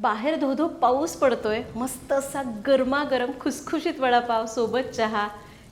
बाहेर धोधो पाऊस पडतोय मस्त असा गरमागरम खुसखुशीत वडापाव सोबत चहा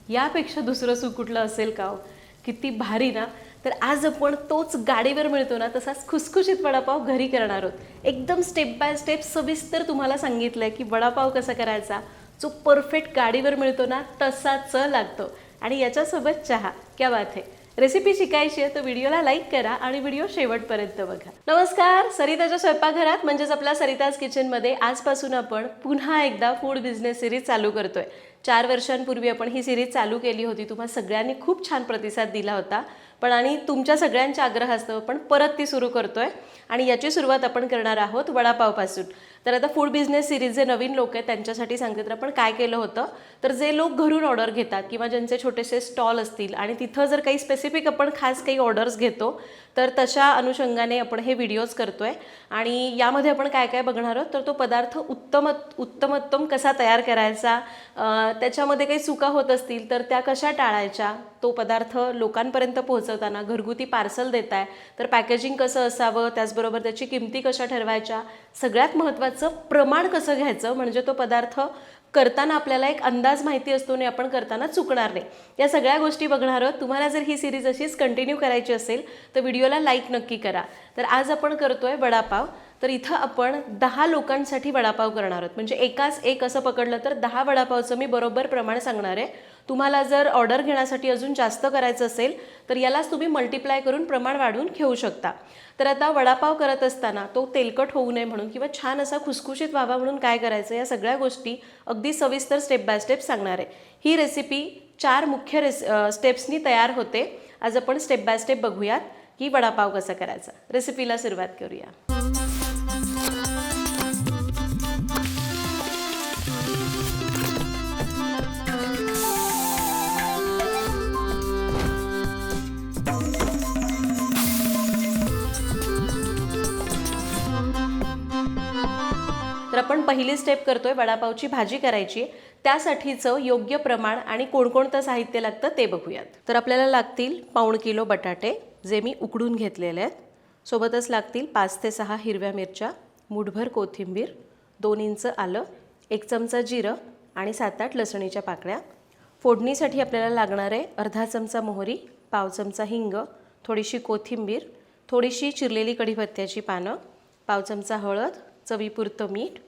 यापेक्षा दुसरं सुख कुठलं असेल का हो? किती भारी ना? तर आज आपण तोच गाडीवर मिळतो ना तसाच खुसखुशीत वडापाव घरी करणार आहोत. एकदम स्टेप बाय स्टेप सविस्तर तुम्हाला सांगितलंय की वडापाव कसा करायचा जो परफेक्ट गाडीवर मिळतो ना तसाच लागतो. आणि याच्यासोबत चहा क्या बात आहे रेसिपी शिकायची आहे तर व्हिडिओला लाईक करा आणि व्हिडिओ शेवटपर्यंत बघा. नमस्कार सरिताच्या स्वयंपाकघरात म्हणजेच आपल्या सरिताज किचनमध्ये आजपासून आपण पुन्हा एकदा फूड बिझनेस सिरीज चालू करतोय. चार वर्षांपूर्वी आपण ही सिरीज चालू केली होती. तुम्हा सगळ्यांनी खूप छान प्रतिसाद दिला होता. पण आणि तुमच्या सगळ्यांच्या आग्रह असतं पण परत ती सुरू करतोय. आणि याची सुरुवात आपण करणार आहोत वडापावपासून. तर आता फूड बिझनेस सिरीज जे नवीन लोक आहेत त्यांच्यासाठी सांगते तर आपण काय केलं होतं. तर जे लोक घरून ऑर्डर घेतात किंवा ज्यांचे छोटेसे स्टॉल असतील आणि तिथं जर काही स्पेसिफिक आपण खास काही ऑर्डर्स घेतो तर तशा अनुषंगाने आपण हे व्हिडिओज करतो आहे आणि यामध्ये आपण काय काय बघणार आहोत? तर तो पदार्थ उत्तम उत्तमोत्तम कसा तयार करायचा त्याच्यामध्ये काही चुका होत असतील तर त्या कशा टाळायच्या तो पदार्थ लोकांपर्यंत पोहोचवताना घरगुती पार्सल देत आहे तर पॅकेजिंग कसं असावं त्याचबरोबर त्याची किमती कशा ठरवायच्या सगळ्यात महत्त्वाचं प्रमाण कसं घ्यायचं म्हणजे तो पदार्थ करताना आपल्याला एक अंदाज माहिती असतो आणि आपण करताना चुकणार नाही. या सगळ्या गोष्टी बघणार आहोत. तुम्हाला जर ही सिरीज अशीच कंटिन्यू करायची असेल तर व्हिडिओला लाईक नक्की करा. तर आज आपण करतोय वडापाव. तर इथं आपण दहा लोकांसाठी वडापाव करणार आहोत. म्हणजे एकाच एक असं पकडलं तर दहा वडापावचं मी बरोबर प्रमाण सांगणार आहे. तुम्हाला जर ऑर्डर घेण्यासाठी अजून जास्त करायचं असेल तर यालाच तुम्ही मल्टिप्लाय करून प्रमाण वाढवून घेऊ शकता. तर आता वडापाव करत असताना तो तेलकट होऊ नये म्हणून किंवा छान असा खुसखुशीत व्हावा म्हणून काय करायचं या सगळ्या गोष्टी अगदी सविस्तर स्टेप बाय स्टेप सांगणार आहे. ही रेसिपी चार मुख्य रेस स्टेप्सनी तयार होते. आज आपण स्टेप बाय स्टेप बघूयात की वडापाव कसा करायचा. रेसिपीला सुरुवात करूया. तर आपण पहिली स्टेप करतोय वडापावची भाजी करायची त्यासाठीचं योग्य प्रमाण आणि कोणकोणतं साहित्य लागतं ते बघूयात. तर आपल्याला लागतील पाऊण किलो बटाटे जे मी उकडून घेतलेले आहेत. सोबतच लागतील पाच ते सहा हिरव्या मिरच्या मुठभर कोथिंबीर दोन इंच आलं एक चमचा जिरं आणि सात आठ लसणीच्या पाकळ्या. फोडणीसाठी आपल्याला लागणार आहे अर्धा चमचा मोहरी पाव चमचा हिंग थोडीशी कोथिंबीर थोडीशी चिरलेली कढीपत्त्याची पानं पाव चमचा हळद चवीपुरतं मीठ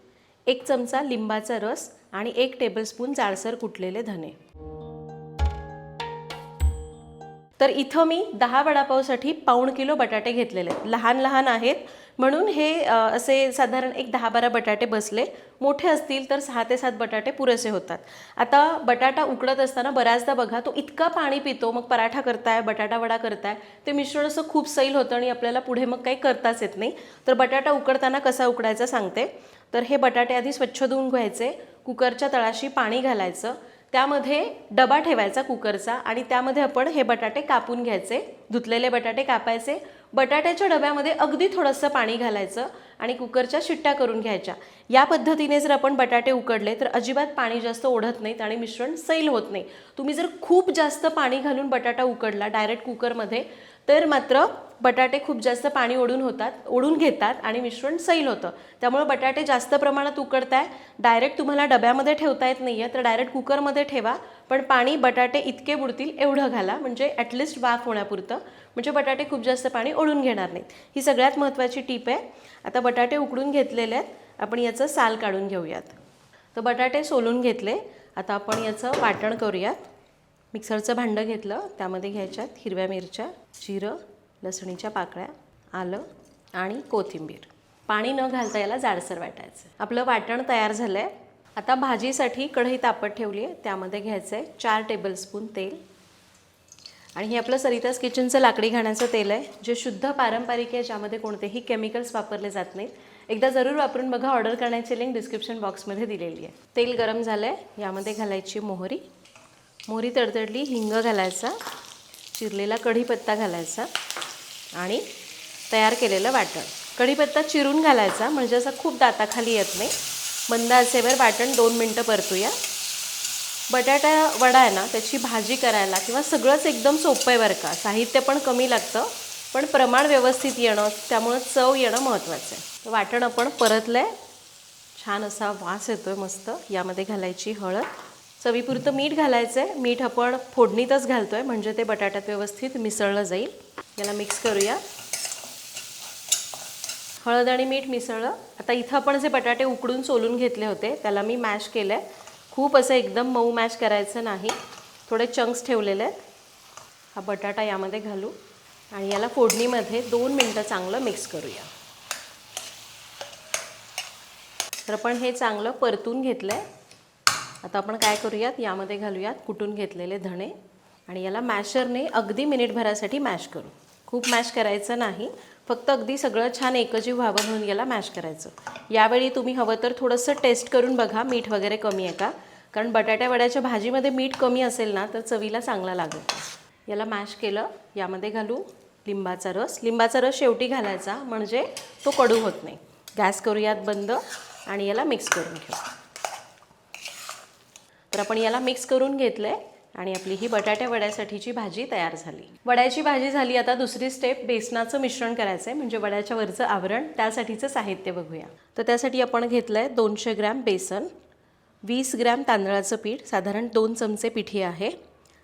एक चमचा लिंबाचा रस आणि एक टेबलस्पून जाडसर कुटलेले धने. तर इथं मी दहा वडापावसाठी पाऊण किलो बटाटे घेतलेले आहेत. लहान लहान आहेत. म्हणून हे असे साधारण एक दहा बारा बटाटे बसले. मोठे असतील तर सहा ते सात बटाटे पुरेसे होतात. आता बटाटा उकडत असताना बऱ्याचदा बघा तो इतका पाणी पितो मग पराठा करताय बटाटा वडा करताय ते मिश्रण असं खूप सैल होतं आणि आपल्याला पुढे मग काही करताच येत नाही. तर बटाटा उकडताना कसा उकडायचा सांगते. तर हे बटाटे आधी स्वच्छ धुवून घ्यायचे कुकरच्या तळाशी पाणी घालायचं त्यामध्ये डबा ठेवायचा कुकरचा आणि त्यामध्ये आपण हे बटाटे कापून घ्यायचे धुतलेले बटाटे कापायचे बटाट्याच्या डब्यामध्ये अगदी थोडंसं पाणी घालायचं आणि कुकरच्या शिट्ट्या करून घ्यायच्या. या पद्धतीने जर आपण बटाटे उकडले तर अजिबात पाणी जास्त ओढत नाहीत आणि मिश्रण सैल होत नाही. तुम्ही जर खूप जास्त पाणी घालून बटाटा उकडला डायरेक्ट कुकरमध्ये तर मात्र बटाटे खूप जास्त पाणी ओढून होतात ओढून घेतात आणि मिश्रण सैल होतं. त्यामुळे बटाटे जास्त प्रमाणात उकडताय. डायरेक्ट तुम्हाला डब्यामध्ये ठेवता येत नाही आहे तर डायरेक्ट कुकरमध्ये ठेवा. पण पाणी बटाटे इतके बुडतील एवढं घाला म्हणजे ॲटलिस्ट वाफ होण्यापुरतं. म्हणजे बटाटे खूप जास्त पाणी ओढून घेणार नाहीत. ही सगळ्यात महत्त्वाची टीप आहे. आता बटाटे उकडून घेतलेले आहेत. आपण याचं साल काढून घेऊयात. तर बटाटे सोलून घेतले. आता आपण याचं वाटण करूयात. मिक्सरचं भांडं घेतलं. त्यामध्ये घ्यायच्यात हिरव्या मिरच्या जिरं लसणीच्या पाकळ्या आलं आणि कोथिंबीर. पाणी न घालता याला जाडसर वाटायचं. आपलं वाटण तयार झालं आहे आता भाजीसाठी कढई तापत ठेवली आहे त्यामध्ये घ्यायचं आहे चार टेबलस्पून तेल. आणि हे आपलं सरितास किचनचं लाकडी घाण्याचं तेल आहे जे शुद्ध पारंपरिक आहे ज्यामध्ये कोणतेही केमिकल्स वापरले जात नाहीत. एकदा जरूर वापरून बघा ऑर्डर करण्याची लिंक डिस्क्रिप्शन बॉक्समध्ये दिलेली आहे. तेल गरम झालं आहे यामध्ये घालायची मोहरी. मोहरी तडतडली हिंग घालायचा. चिरलेला कढीपत्ता घालायचा. आणि तयार केलेलं वाटण. कढीपत्ता चिरून घालायचा म्हणजे असा खूप दाताखाली येत नाही. मंद असेवर वाटण दोन मिनटं परतूया. बटाटा वडा आहे ना त्याची भाजी करायला किंवा सगळंच एकदम सोपं आहे बरं का. साहित्य पण कमी लागतं पण प्रमाण व्यवस्थित येणं त्यामुळं चव येणं महत्त्वाचं आहे. तर वाटण आपण परतलं आहे छान असा वास येतो आहे मस्त. यामध्ये घालायची हळद. चवीपुरतं मीठ घालायचं आहे मीठ आपण फोडणीतच घालतो आहे म्हणजे ते बटाट्यात व्यवस्थित मिसळलं जाईल. याला मिक्स करूया. हळद आणि मीठ मिसळलं. आता इथं आपण जे बटाटे उकडून सोलून घेतले होते त्याला मी मॅश केलं आहे खूप असं एकदम मऊ मॅश करायचं नाही. थोडे चंक्स ठेवलेले आहेत. हा बटाटा यामध्ये घालू. आणि याला फोडणीमध्ये दोन मिनटं चांगलं मिक्स करूया. तर आपण हे चांगलं परतून घेतलं आहे आता आपण काय करूयात? यामध्ये घालूयात कुटून घेतलेले धणे आणि याला मॅशरने अगदी मिनिटभरासाठी मॅश करू. खूप मॅश करायचं नाही. फक्त अगदी सगळं छान एकजीव व्हावं म्हणून याला मॅश करायचं. यावेळी तुम्ही हवं तर थोडंसं टेस्ट करून बघा. मीठ वगैरे कमी आहे का? कारण बटाट्या वड्याच्या भाजीमध्ये मीठ कमी असेल ना तर चवीला चांगला लागेल. याला मॅश केलं. यामध्ये घालू लिंबाचा रस. लिंबाचा रस शेवटी घालायचा. म्हणजे तो कडू होत नाही. गॅस करूयात बंद आणि याला मिक्स करून घेऊ. तर आपण याला मिक्स करून घेतलं आहे आणि आपली ही बटाट्या वड्यासाठीची भाजी तयार झाली. वड्याची भाजी झाली आता दुसरी स्टेप बेसनाचं मिश्रण करायचं आहे म्हणजे वड्याच्या वरचं आवरण त्यासाठीचं साहित्य बघूया. तर त्यासाठी आपण घेतलं आहे दोनशे ग्रॅम बेसन वीस ग्रॅम तांदळाचं पीठ साधारण दोन चमचे पिठी आहे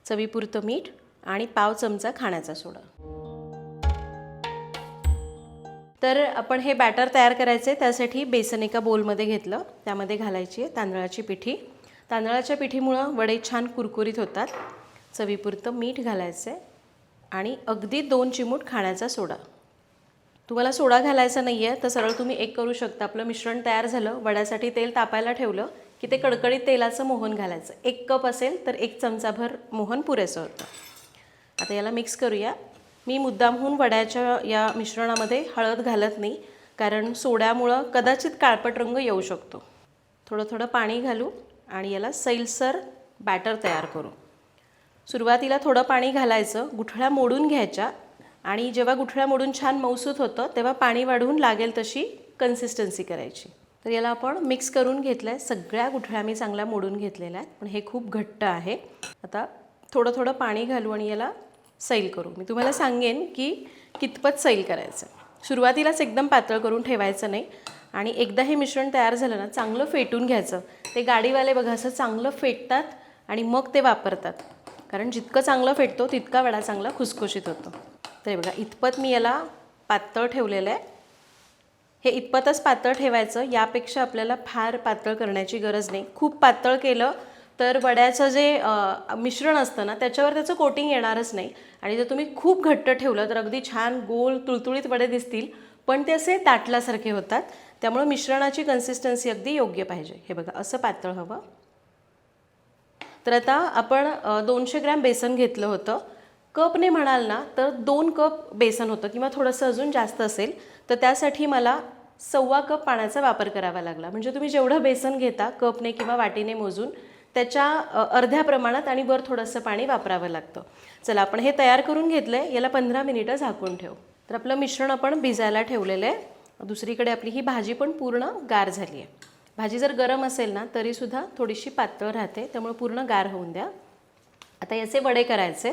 चवीपुरतं मीठ आणि पाव चमचा खाण्याचा सोडा. तर आपण हे बॅटर तयार करायचे त्यासाठी बेसन एका बोलमध्ये घेतलं त्यामध्ये घालायची आहे तांदळाची पिठी. तांदळाच्या पिठीमुळं वडे छान कुरकुरीत होतात. चवीपुरतं मीठ घालायचं आहे आणि अगदी दोन चिमूट खाण्याचा सोडा. तुम्हाला सोडा घालायचा नाही आहे तर सरळ तुम्ही एक करू शकता. आपलं मिश्रण तयार झालं वड्यासाठी तेल तापायला ठेवलं की ते कडकडीत तेलाचं मोहन घालायचं. एक कप असेल तर एक चमचाभर मोहन पुरेसं होतं. आता याला मिक्स करूया. मी मुद्दामहून वड्याच्या या मिश्रणामध्ये हळद घालत नाही कारण सोड्यामुळं कदाचित काळपट रंग येऊ शकतो. थोडं थोडं पाणी घालू. आणि याला सैलसर बॅटर तयार करू. सुरुवातीला थोडं पाणी घालायचं गुठळ्या मोडून घ्यायच्या आणि जेव्हा गुठळ्या मोडून छान मौसूत होतं तेव्हा पाणी वाढवून लागेल तशी कन्सिस्टन्सी करायची. तर याला आपण मिक्स करून घेतलं आहे सगळ्या गुठळ्या मी चांगल्या मोडून घेतलेल्या आहेत पण हे खूप घट्ट आहे. आता थोडं थोडं पाणी घालू आणि याला सैल करू. मी तुम्हाला सांगेन की कितपत सैल करायचं. सुरुवातीलाच एकदम पातळ करून ठेवायचं नाही. आणि एकदा हे मिश्रण तयार झालं ना चांगलं फेटून घ्यायचं. ते गाडीवाले बघा असं चांगलं फेटतात आणि मग ते वापरतात. कारण जितकं चांगलं फेटतो तितका वडा चांगला खुसखुशीत होतो. तर हे बघा इतपत मी याला पातळ ठेवलेलं आहे. हे इतपतच पातळ ठेवायचं. यापेक्षा आपल्याला फार पातळ करण्याची गरज नाही. खूप पातळ केलं तर वड्याचं जे मिश्रण असतं ना त्याच्यावर त्याचं कोटिंग येणारच नाही. आणि जर तुम्ही खूप घट्ट ठेवलं तर अगदी छान गोल तुळतुळीत वडे दिसतील. पण ते असे ताटल्यासारखे होतात. त्यामुळं मिश्रणाची कन्सिस्टन्सी अगदी योग्य पाहिजे. हे बघा असं पातळ हवं. तर आता आपण दोनशे ग्रॅम बेसन घेतलं होतं. कपने म्हणाल ना तर दोन कप बेसन होतं किंवा थोडंसं अजून जास्त असेल तर त्यासाठी मला सव्वा कप पाण्याचा वापर करावा लागला. म्हणजे तुम्ही जेवढं बेसन घेता कपने किंवा वाटीने मोजून त्याच्या अर्ध्या प्रमाणात आणि वर थोडंसं पाणी वापरावं लागतं. चला आपण हे तयार करून घेतलं आहे याला पंधरा मिनिटं झाकून ठेव. तर आपलं मिश्रण आपण भिजायला ठेवलेलं आहे. दुसरीकडे आपली ही भाजी पण पूर्ण गार झाली आहे. भाजी जर गरम असेल ना तरीसुद्धा थोडीशी पातळ राहते. त्यामुळे पूर्ण गार होऊन द्या. आता याचे वडे करायचे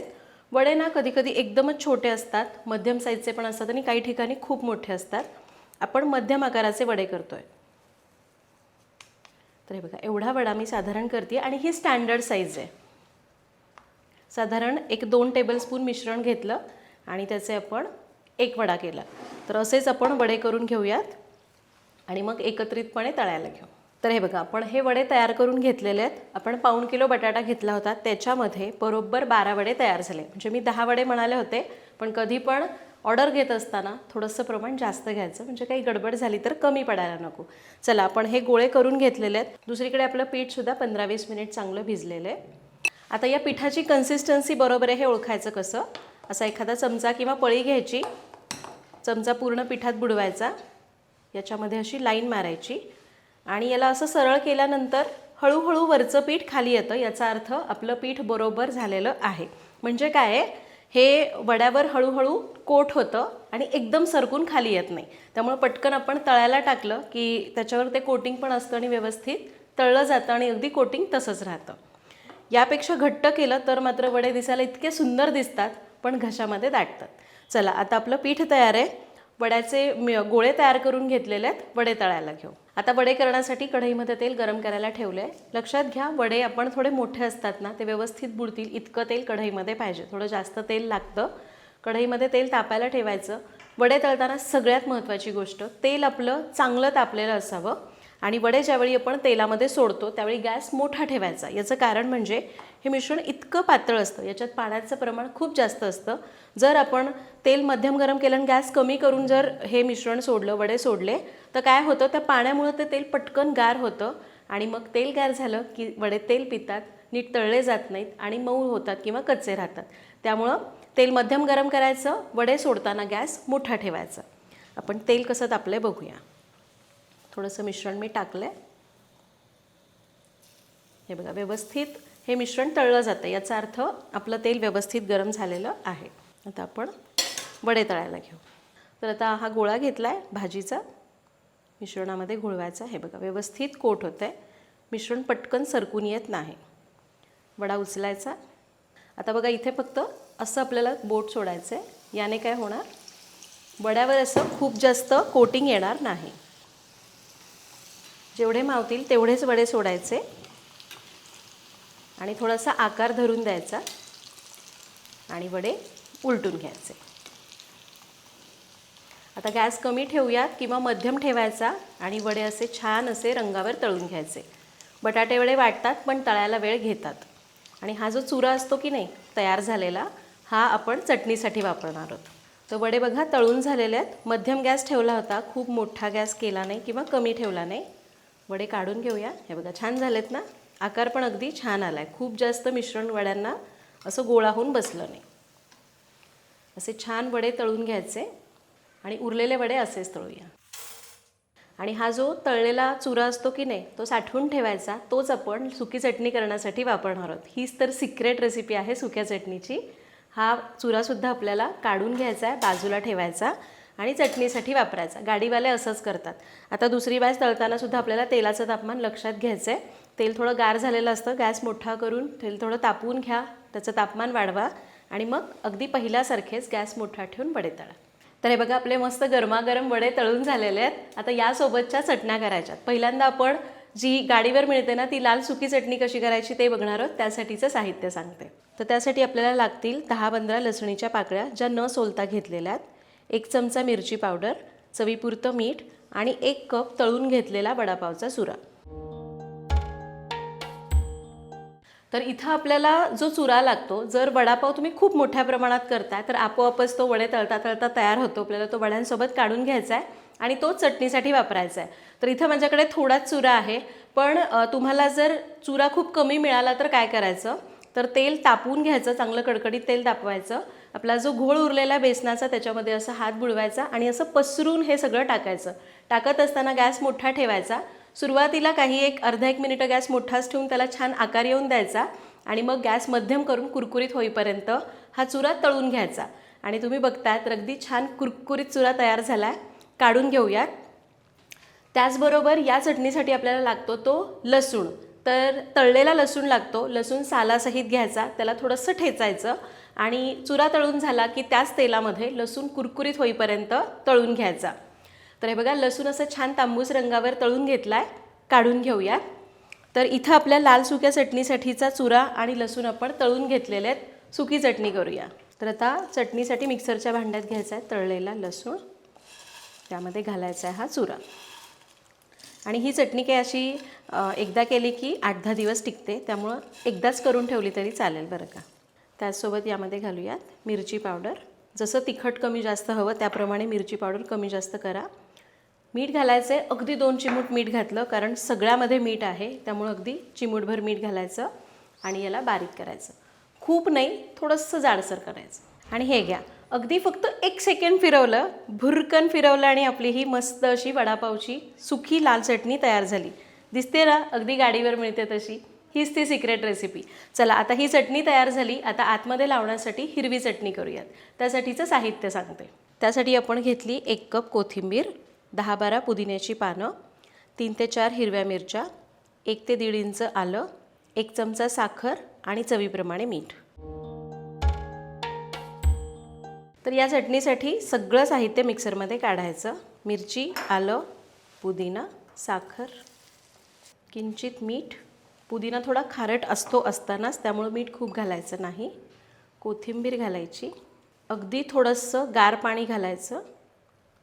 वडे ना कधीकधी एकदमच छोटे असतात. मध्यम साईजचे पण असतात आणि काही ठिकाणी खूप मोठे असतात. आपण मध्यम आकाराचे वडे करतोय. तर हे बघा एवढा वडा मी साधारण करते आणि ही स्टँडर्ड साईज आहे. साधारण एक दोन टेबलस्पून मिश्रण घेतलं आणि त्याचे आपण एक वडा केला. तर असेच आपण वडे करून घेऊयात. आणि मग एकत्रितपणे तळायला घेऊ. तर हे बघा आपण हे वडे तयार करून घेतलेले आहेत. आपण पाऊण किलो बटाटा घेतला होता. त्याच्यामध्ये बरोबर बारा वडे तयार झाले. म्हणजे मी दहा वडे म्हणाले होते पण कधी पण ऑर्डर घेत असताना थोडंसं प्रमाण जास्त घ्यायचं. म्हणजे काही गडबड झाली तर कमी पडायला नको. चला आपण हे गोळे करून घेतलेले आहेत. दुसरीकडे आपलं पीठसुद्धा पंधरा वीस मिनिट चांगलं भिजलेलं आहे. आता या पिठाची कन्सिस्टन्सी बरोबर आहे हे ओळखायचं कसं? असा एखादा चमचा किंवा पळी घ्यायची. चमचा पूर्ण पिठात बुडवायचा. याच्यामध्ये अशी लाईन मारायची. आणि याला असं सरळ केल्यानंतर हळूहळू वरचं पीठ खाली येतं. याचा अर्थ आपलं पीठ बरोबर झालेलं आहे. म्हणजे काय आहे? हे वड्यावर हळूहळू कोट होतं आणि एकदम सरकून खाली येत नाही. त्यामुळे पटकन आपण तळायला टाकलं की त्याच्यावर ते कोटिंग पण असतं आणि व्यवस्थित तळलं जातं आणि अगदी कोटिंग तसंच राहतं. यापेक्षा घट्ट केलं तर मात्र वडे दिसायला इतके सुंदर दिसतात. पण घशामध्ये दाटतात. चला आता आपलं पीठ तयार आहे. वड्याचे गोळे तयार करून घेतलेले आहेत. वडे तळायला घेऊ. आता वडे करण्यासाठी कढईमध्ये तेल गरम करायला ठेवलं आहे लक्षात घ्या वडे आपण थोडे मोठे असतात ना ते व्यवस्थित बुडतील. इतकं तेल कढईमध्ये पाहिजे. थोडं जास्त तेल लागतं. कढईमध्ये तेल तापायला ठेवायचं. वडे तळताना सगळ्यात महत्त्वाची गोष्ट तेल आपलं चांगलं तापलेलं असावं. आणि वडे ज्यावेळी आपण तेलामध्ये सोडतो त्यावेळी गॅस मोठा ठेवायचा. याचं कारण म्हणजे हे मिश्रण इतकं पातळ असतं याच्यात पाण्याचं प्रमाण खूप जास्त असतं. जर आपण तेल मध्यम गरम केलं आणि गॅस कमी करून जर हे मिश्रण सोडलं वडे सोडले तर काय होतं? त्या पाण्यामुळं ते तेल पटकन गार होतं आणि मग तेल गार झालं की वडे तेल पितात नीट तळले जात नाहीत आणि मऊ होतात किंवा कच्चे राहतात. त्यामुळं तेल मध्यम गरम करायचं वडे सोडताना गॅस मोठा ठेवायचा. आपण तेल कसं तापलं बघूया. थोडंसं मिश्रण मी टाकलं आहे हे बघा व्यवस्थित हे मिश्रण तळलं जातं. याचा अर्थ आपलं तेल व्यवस्थित गरम झालेलं आहे. आता आपण वडे तळायला घेऊ. तर आता हा गोळा घेतला आहे भाजीचा. मिश्रणामध्ये घोळवायचा. हे बघा व्यवस्थित कोट होतं आहे मिश्रण पटकन सरकून येत नाही. वडा उचलायचा. आता बघा इथे फक्त असं आपल्याला बोट सोडायचं आहे याने काय होणार? वड्यावर असं खूप जास्त कोटिंग येणार नाही. जेवढे मावतील तेवढेच वडे सोडायचे. आणि थोडासा आकार धरून द्यायचा. आणि वडे उलटून घ्यायचे. आता गॅस कमी ठेवूयात किंवा मध्यम ठेवायचा आणि वडे असे छान असे रंगावर तळून घ्यायचे. बटाटे वडे वाटतात पण तळायला वेळ घेतात. आणि हा जो चुरा असतो की नाही तयार झालेला हा आपण चटणीसाठी वापरणार आहोत. तर वडे बघा तळून झालेले आहेत. मध्यम गॅस ठेवला होता खूप मोठा गॅस केला नाही किंवा कमी ठेवला नाही. वडे काढून घेऊया. हे बघा छान झालेत ना? आकार पण अगदी छान आला आहे खूप जास्त मिश्रण वड्यांना असं गोळा होऊन बसलं नाही. असे छान वडे तळून घ्यायचे आणि उरलेले वडे असेच तळूया. आणि हा जो तळलेला चुरा असतो की नाही तो साठवून ठेवायचा. तोच आपण सुकी चटणी करण्यासाठी वापरणार आहोत. हीच तर सिक्रेट रेसिपी आहे सुक्या चटणीची. हा चुरासुद्धा आपल्याला काढून घ्यायचा आहे बाजूला ठेवायचा आणि चटणीसाठी वापरायचा. गाडीवाले असंच करतात. आता दुसरी बॅच तळतानासुद्धा आपल्याला तेलाचं तापमान लक्षात घ्यायचं आहे तेल थोडं गार झालेलं असतं गॅस मोठा करून तेल थोडं तापवून घ्या त्याचं तापमान वाढवा आणि मग अगदी पहिल्यासारखेच गॅस मोठा ठेवून वडे तळा. तर हे बघा आपले मस्त गरमागरम वडे तळून झालेले आहेत. आता यासोबतच्या चटण्या करायच्यात. पहिल्यांदा आपण जी गाडीवर मिळते ना ती लाल सुकी चटणी कशी करायची ते बघणार आहोत. त्यासाठीचं साहित्य सांगते. तर त्यासाठी आपल्याला लागतील दहा पंधरा लसणीच्या पाकळ्या ज्या न सोलता घेतलेल्या आहेत. एक चमचा मिरची पावडर चवीपुरतं मीठ आणि एक कप तळून घेतलेला वडापावचा सुरा. तर इथं आपल्याला जो चुरा लागतो जर वडापाव तुम्ही खूप मोठ्या प्रमाणात करताय तर आपोआपच तो वडे तळता तळता तयार होतो. आपल्याला तो वड्यांसोबत काढून घ्यायचा आहे आणि तो चटणीसाठी वापरायचा आहे. तर इथं माझ्याकडे थोडाच चुरा आहे. पण तुम्हाला जर चुरा खूप कमी मिळाला तर काय करायचं? तर तेल तापवून घ्यायचं चांगलं कडकडीत तेल तापवायचं. आपला जो घोळ उरलेला बेसनाचा त्याच्यामध्ये असं हात बुडवायचा आणि असं पसरून हे सगळं टाकायचं. टाकत असताना गॅस मोठा ठेवायचा. सुरुवातीला काही एक अर्धा एक मिनिटं गॅस मोठाच ठेवून त्याला छान आकार येऊन द्यायचा आणि मग गॅस मध्यम करून कुरकुरीत होईपर्यंत हा चुरा तळून घ्यायचा. आणि तुम्ही बघताय तर अगदी छान कुरकुरीत चुरा तयार झाला आहे काढून घेऊयात. त्याचबरोबर या चटणीसाठी आपल्याला लागतो तो लसूण. तर तळलेला लसूण लागतो. लसूण सालासहित घ्यायचा. त्याला थोडंसं ठेचायचं. आणि चुरा तळून झाला की त्याच तेलामध्ये लसूण कुरकुरीत होईपर्यंत तळून घ्यायचा. तर हे बघा लसूण असं छान तांबूस रंगावर तळून घेतला आहे काढून घेऊया तर इथं आपल्या लाल सुक्या चटणीसाठीचा चुरा आणि लसूण आपण तळून घेतलेले आहेत. सुकी चटणी करूया. तर आता चटणीसाठी मिक्सरच्या भांड्यात घ्यायचा आहे तळलेला लसूण. त्यामध्ये घालायचा आहे हा चुरा. आणि ही चटणी काही अशी एकदा केली की आठ दहा दिवस टिकते. त्यामुळं एकदाच करून ठेवली तरी चालेल बरं का. त्याचसोबत यामध्ये घालूयात मिरची पावडर. जसं तिखट कमी जास्त हवं त्याप्रमाणे मिरची पावडर कमी जास्त करा. मीठ घालायचं आहे अगदी दोन चिमूट मीठ घातलं कारण सगळ्यामध्ये मीठ आहे. त्यामुळं अगदी चिमूटभर मीठ घालायचं आणि याला बारीक करायचं. खूप नाही थोडंसं जाडसर करायचं. आणि हे घ्या. अगदी फक्त एक सेकंड फिरवलं भुरकन फिरवलं आणि आपली ही मस्त अशी वडापावची सुखी लाल चटणी तयार झाली. दिसते ना अगदी गाडीवर मिळते तशी. हीच ती सिक्रेट रेसिपी चला आता ही चटणी तयार झाली. आता आतमध्ये लावण्यासाठी हिरवी चटणी करूयात. त्यासाठीचं साहित्य सांगते. त्यासाठी आपण घेतली एक कप कोथिंबीर दहा बारा पुदिन्याची पानं तीन ते चार हिरव्या मिरच्या एक ते दीड इंच आलं एक चमचा साखर आणि चवीप्रमाणे मीठ. तर या चटणीसाठी सगळं साहित्य मिक्सरमध्ये काढायचं. मिरची आलं पुदिना साखर किंचित मीठ. पुदिना थोडा खारट असतो असतानाच त्यामुळं मीठ खूप घालायचं नाही. कोथिंबीर घालायची. अगदी थोडंसं गार पाणी घालायचं.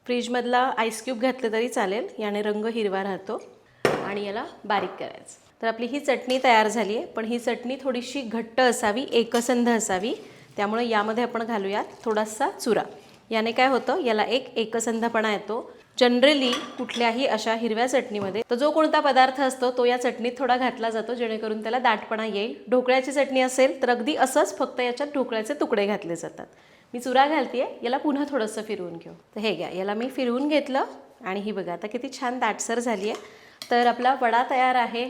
फ्रीजमधला आईस क्यूब घातलं तरी चालेल. याने रंग हिरवा राहतो. आणि याला बारीक करायचं. तर आपली ही चटणी तयार झाली आहे. पण ही चटणी थोडीशी घट्ट असावी एकसंध असावी. त्यामुळे यामध्ये आपण घालूयात थोडासा चुरा. याने काय होतं? याला एक एकसंधपणा येतो. जनरली कुठल्याही अशा हिरव्या चटणीमध्ये तर जो कोणता पदार्थ असतो तो या चटणीत थोडा घातला जातो जेणेकरून त्याला दाटपणा येईल. ढोकळ्याची चटणी असेल तर अगदी असंच फक्त याच्यात ढोकळ्याचे तुकडे घातले जातात. मी चुरा घालते याला पुन्हा थोडंसं फिरवून घेऊ. तर हे घ्या याला मी फिरवून घेतलं आणि ही बघा आता किती छान दाटसर झाली आहे तर आपला वडा तयार आहे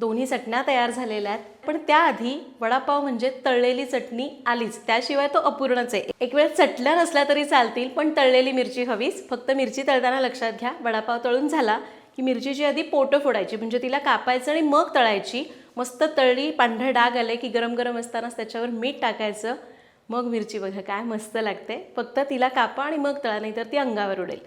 दोन्ही चटण्या तयार झालेल्या आहेत. पण त्याआधी वडापाव म्हणजे तळलेली चटणी आलीच त्याशिवाय तो अपूर्णच आहे. एक वेळ चटल्या नसल्या तरी चालतील पण तळलेली मिरची हवीच. फक्त मिरची तळताना लक्षात घ्या वडापाव तळून झाला की मिरचीची आधी पोटं फोडायची म्हणजे तिला कापायचं आणि मग तळायची. मस्त तळली पांढरे डाग आले की गरम गरम असतानाच त्याच्यावर मीठ टाकायचं. मग मिरची बघा काय मस्त लागते. फक्त तिला कापा आणि मग तळा नाही तर ती अंगावर उडेल.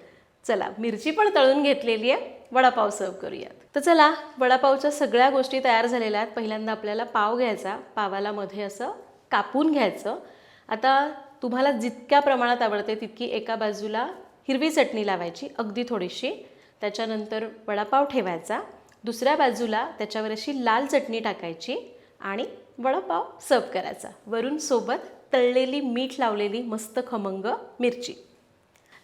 चला मिरची पण तळून घेतलेली आहे. वडापाव सर्व करूयात. तर चला वडापावच्या सगळ्या गोष्टी तयार झालेल्या आहेत. पहिल्यांदा आपल्याला पाव घ्यायचा. पावाला मध्ये असं कापून घ्यायचं. आता तुम्हाला जितक्या प्रमाणात आवडते तितकी एका बाजूला हिरवी चटणी लावायची अगदी थोडीशी. त्याच्यानंतर वडापाव ठेवायचा. दुसऱ्या बाजूला त्याच्यावर अशी लाल चटणी टाकायची आणि वडापाव सर्व करायचा. वरून सोबत तळलेली मीठ लावलेली मस्त खमंग मिरची.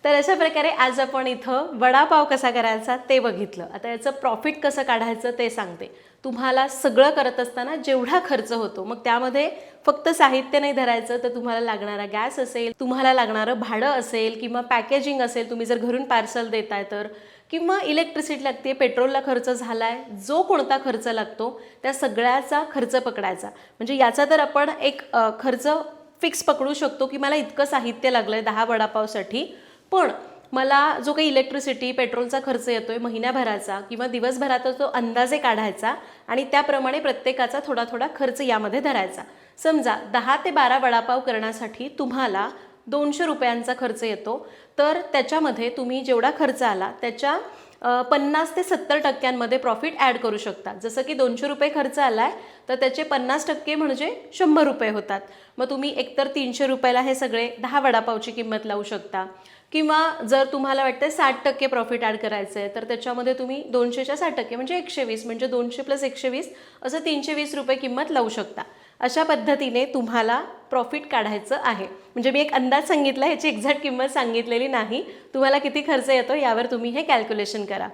तर अशा प्रकारे आज आपण इथं वडापाव कसा करायचा ते बघितलं. आता याचं प्रॉफिट कसं काढायचं ते सांगते. तुम्हाला सगळं करत असताना जेवढा खर्च होतो मग त्यामध्ये फक्त साहित्य नाही धरायचं तर तुम्हाला लागणारा गॅस असेल तुम्हाला लागणारं भाडं असेल किंवा पॅकेजिंग असेल तुम्ही जर घरून पार्सल देताय तर किंवा इलेक्ट्रिसिटी लागते पेट्रोलला खर्च झाला आहे जो कोणता खर्च लागतो त्या सगळ्याचा खर्च पकडायचा. म्हणजे याचा तर आपण एक खर्च फिक्स पकडू शकतो की मला इतकं साहित्य लागलं आहे दहा वडापावसाठी. पण मला जो काही इलेक्ट्रिसिटी पेट्रोलचा खर्च येतो आहे महिन्याभराचा किंवा दिवसभराचा तो अंदाजे काढायचा आणि त्याप्रमाणे प्रत्येकाचा थोडा थोडा खर्च यामध्ये धरायचा. समजा दहा ते बारा वडापाव करण्यासाठी तुम्हाला दोनशे रुपयांचा खर्च येतो. तर त्याच्यामध्ये तुम्ही जेवढा खर्च आला त्याच्या पन्नास ते सत्तर टक्क्यांमध्ये प्रॉफिट ॲड करू शकता जसं की दोनशे रुपये खर्च आला आहे तर त्याचे पन्नास टक्के म्हणजे शंभर रुपये होतात. मग तुम्ही एकतर तीनशे रुपयाला हे सगळे दहा वडापावची किंमत लावू शकता. किंवा जर तुम्हाला वाटतं साठ टक्के प्रॉफिट ॲड करायचं आहे तर त्याच्यामध्ये तुम्ही दोनशेच्या साठ टक्के म्हणजे एकशे वीस म्हणजे दोनशे प्लस एकशे वीस असं तीनशे वीस रुपये किंमत लावू शकता. अशा पद्धतीने तुम्हाला प्रॉफिट काढायचं आहे. म्हणजे मी एक अंदाज सांगितला ह्याची एक्झॅक्ट किंमत सांगितलेली नाही. तुम्हाला किती खर्च येतो यावर तुम्ही हे कॅल्क्युलेशन करा.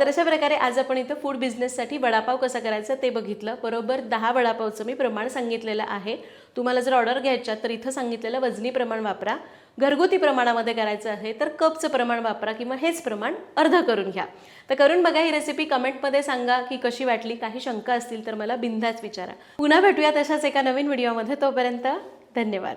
तर अशा प्रकारे आज आपण इथं फूड बिझनेससाठी वडापाव कसा करायचा ते बघितलं. बरोबर दहा वडापावचं मी प्रमाण सांगितलेलं आहे. तुम्हाला जर ऑर्डर घ्यायच्या तर इथं सांगितलेलं वजनी प्रमाण वापरा. घरगुती प्रमाणामध्ये करायचं आहे तर कपचं प्रमाण वापरा किंवा हेच प्रमाण अर्ध करून घ्या. तर करून बघा ही रेसिपी कमेंटमध्ये सांगा की कशी वाटली काही शंका असतील तर मला बिंदाच विचारा. पुन्हा भेटूया तशाच एका नवीन व्हिडिओमध्ये तोपर्यंत धन्यवाद.